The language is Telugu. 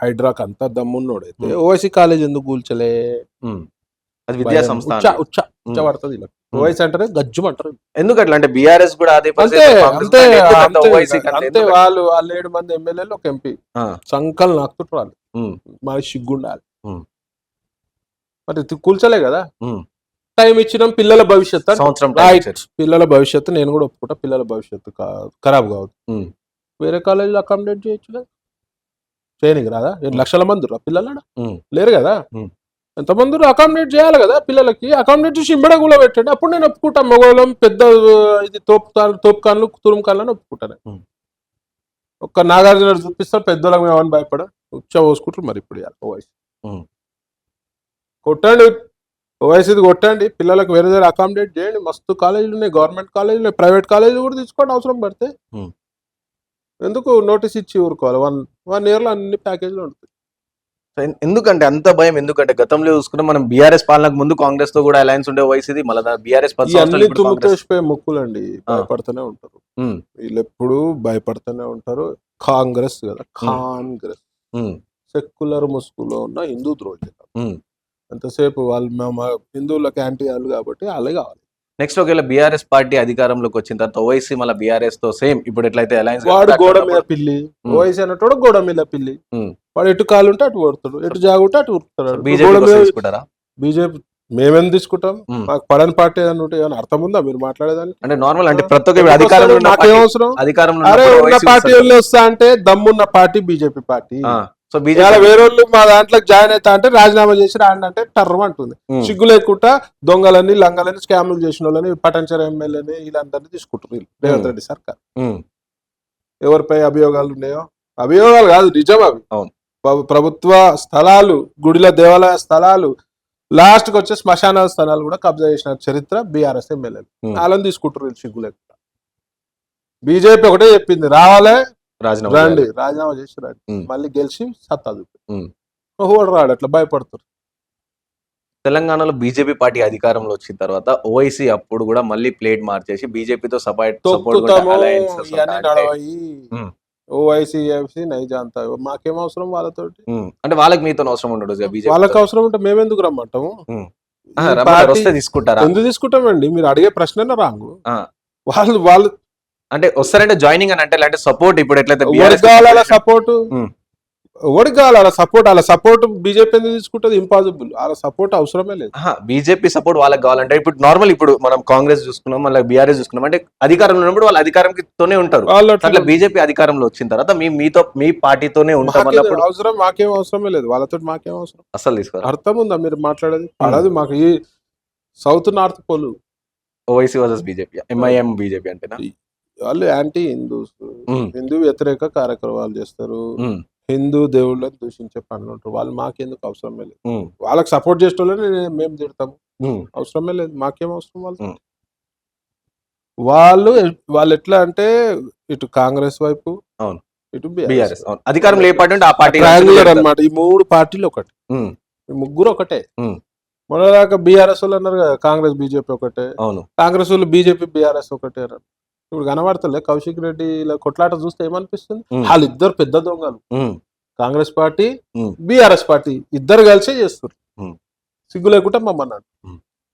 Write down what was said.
హైడ్రాక్ అంతా దమ్మున్నోడైతే ఓవైసీ కాలేజ్ ఎందుకు కూల్చలే. అది విద్యా. సంస్థ అంటారు. ఇలా. ఓవైసీ అంటారే ఎందుకు అట్లా అంటే బీఆర్ఎస్ కూడా అదే అంతే అంతే అంత? వాళ్ళు వాళ్ళు ఏడు మంది ఎమ్మెల్యేలు ఒక ఎంపీ. సంకల్ నాకుతుంటారు వాళ్ళు. మరి సిగ్గుండాలి. మరి కూల్చలే కదా. టైం ఇచ్చినాం పిల్లల భవిష్యత్తు సంవత్సరం. పిల్లల భవిష్యత్తు నేను కూడా ఒప్పుకుంటా పిల్లల భవిష్యత్తు ఖరాబ్ కావద్దు. వేరే కాలేజీలో అకామిడేట్ చేయొచ్చు కదా చేయనికి రాదా? లక్షల మంది పిల్లలు. లేరు కదా. ఎంతమంది అకామిడేట్ చేయాలి కదా పిల్లలకి. అకామిడేట్ చేసి ఇమ్మడ కూడా పెట్టండి అప్పుడు నేను ఒప్పుకుంటా. మగవాళ్ళం పెద్ద ఇది తోపు తోపు కాన్లు తురుము కాన్లు ఒప్పుకుంటాను. ఒక్క నాగార్జున చూపిస్తా పెద్దోళ్ళకి మేము ఏమని భయపడ ఉచ్చ పోసుకుంటారు మరి ఇప్పుడు ఓవైసీ. కొట్టండి. ఓవైసీది కొట్టండి. పిల్లలకు వేరే వేరే అకామిడేట్ చేయండి. మస్తు కాలేజీలు ఉన్నాయి. గవర్నమెంట్ కాలేజీలు ప్రైవేట్ కాలేజీలు కూడా తీసుకోండి. అవసరం పడితే. ఎందుకు నోటీస్ ఇచ్చి ఊరుకోవాలి వన్ వన్ ఇయర్లో అన్ని ప్యాకేజీలు ఎన్- ఎందుకంటే అంత భయం ఎందుకంటే గతంలో చూసుకుంటే మనం బీఆర్ఎస్ పాలనకు ముందు కాంగ్రెస్తో కూడా అలయన్స్ ఉండే వైసీది మళ్ళీ బీఆర్ఎస్. తుమ్ముకేసిపోయే ముక్కులండి. భయపడుతూనే ఉంటారు. వీళ్ళు ఎప్పుడు భయపడుతూనే ఉంటారు. కాంగ్రెస్ కదా కాంగ్రెస్. సెక్యులర్ ముసుగులో ఉన్న హిందూ ద్రోహి. ఎంతసేపు వాళ్ళు మేము హిందువులకు యాంటీ వాళ్ళు కాబట్టి అలాగే కావాలి. నెక్స్ట్ ఒకవేళ బీఆర్ఎస్ పార్టీ అధికారంలోకి వచ్చిన తర్వాత ఓవైసీ మళ్ళీ బీఆర్ఎస్తో సేమ్ ఇప్పుడు ఎట్లయితే అలయన్స్ వాడు గోడ మీద పిల్లి. ఓవైసీ అన్నట్టు గోడ మీద పిల్లి. వాడు ఎటు కాలు ఉంటే అటు కొడతాడు. ఎటు జాగుంటే అటు ఉరుకుతాడు గోడ బీజేపీ బీజేపీ మేమేం తీసుకుంటాం? ఉమ్. మాకు పడని పార్టీ ఏదైనా ఉంటే ఏమైనా అర్థం ఉందా? మీరు మాట్లాడేదానికి అంటే నార్మల్ అంటే ప్రతి ఒక్క అధికారంలో నాకేం పార్టీ- అవసరం? అధికారంలో పార్టీ వస్తా అంటే దమ్మున్న party BJP party. So BJP వేరే వాళ్ళు మా దాంట్లో జాయిన్ అవుతా అంటే రాజీనామా చేసి రాండి అంటే టర్రం అంటుంది. సిగ్గు లేకుండా దొంగలని లంగలని స్కాములు చేసిన వాళ్ళని పటంచర ఎమ్మెల్యేని వీళ్ళందరినీ తీసుకుంటారు వీళ్ళు. రేవంత్ రెడ్డి సర్కార్. ఎవరిపై అభియోగాలు ఉన్నాయో? అభియోగాలు కాదు నిజం అవి. అవును. ప్రభుత్వ స్థలాలు గుడిల దేవాలయ స్థలాలు లాస్ట్కి వచ్చే శ్మశాన స్థలాలు కూడా కబ్జా చేసిన చరిత్ర బీఆర్ఎస్ ఎమ్మెల్యేలు. వాళ్ళని తీసుకుంటారు వీళ్ళు సిగ్గు లేకుండా. బీజేపీ ఒకటే చెప్పింది రావాలే రాజీనామా రండి. రాజీనామా చేసి రండి. మళ్ళీ గెలిచి సత్తా చూపి రాడు అట్లా భయపడతారు. తెలంగాణలో బీజేపీ పార్టీ అధికారంలో వచ్చిన తర్వాత ఓఐసీ అప్పుడు కూడా మళ్ళీ ప్లేట్ మార్చేసి బీజేపీతో సపోర్ట్ తొక్కుతాము సపోర్ట్ ఇవన్నీ నడవయి. ఉమ్. ఓవైసీ ఎఫ్సి నైజాంతా మాకేం అవసరం వాళ్ళతోటి? అంటే వాళ్ళకి మీతో అవసరం ఉండదు వాళ్ళకి అవసరం ఉంటే మేమెందుకు రమ్మంటాము? తీసుకుంటారా? ఎందుకు తీసుకుంటామండి? మీరు అడిగే ప్రశ్న రాంగు. వాళ్ళు వాళ్ళు అంటే వస్తారంటే జాయినింగ్ అని అంటే అంటే సపోర్ట్ ఇప్పుడు ఎట్లయితే అలా సపోర్ట్ కావాలి అలా సపోర్ట్ అలా సపోర్ట్ బీజేపీ ఎందుకు తీసుకుంటుంది? ఇంపాసిబుల్ అలా సపోర్ట్ అవసరమే లేదు. బీజేపీ సపోర్ట్ వాళ్ళకి కావాలంటే ఇప్పుడు నార్మల్ ఇప్పుడు మనం కాంగ్రెస్ చూసుకున్నాం మళ్ళీ బీఆర్ఎస్ చూసుకున్నాం అంటే అధికారంలో ఉన్నప్పుడు వాళ్ళు అధికారంతోనే ఉంటారు. అట్లా బీజేపీ అధికారంలో వచ్చిన తర్వాత మీ మీతో మీ పార్టీతోనే ఉంటాం అవసరం? మాకేం అవసరమే లేదు. వాళ్ళతో మాకేం అవసరం? అసలు తీసుకోరు? అర్థం ఉందా మీరు మాట్లాడేది? పడదు మాకు. ఈ south north poll. Owaisi versus BJP MIM BJP అంటేనా? వాళ్ళు యాంటీ హిందూస్. హిందూ వ్యతిరేక కార్యక్రమాలు చేస్తారు. హిందూ దేవుళ్ళని దూషించే పనులు ఉంటారు. వాళ్ళు మాకెందుకు అవసరమే లేదు. వాళ్ళకి సపోర్ట్ చేసే వాళ్ళని మేము తిడతాము. అవసరమే లేదు. మాకేం అవసరం వాళ్ళు. వాళ్ళు వాళ్ళు ఎట్లా అంటే ఇటు కాంగ్రెస్ వైపు అవును. ఇటు బీఆర్ఎస్ ఉంటే ఆ పార్టీ అన్నమాట. ఈ మూడు పార్టీలు ఒకటి. ముగ్గురు ఒకటే. మొదలాక బీఆర్ఎస్ వాళ్ళు అన్నారు కదా కాంగ్రెస్ బీజేపీ ఒకటే. అవును. కాంగ్రెస్ వాళ్ళు బీజేపీ బీఆర్ఎస్ ఒకటే అన్నారు. ఇప్పుడు కనబడతలే. కౌశిక్ రెడ్డి కొట్లాట చూస్తే ఏమనిపిస్తుంది? ఉమ్, వాళ్ళిద్దరు పెద్ద దొంగలు. కాంగ్రెస్ పార్టీ. బీఆర్ఎస్ పార్టీ ఇద్దరు కలిసే చేస్తారు. సిగ్గు లేకుండా మమ్మల్ని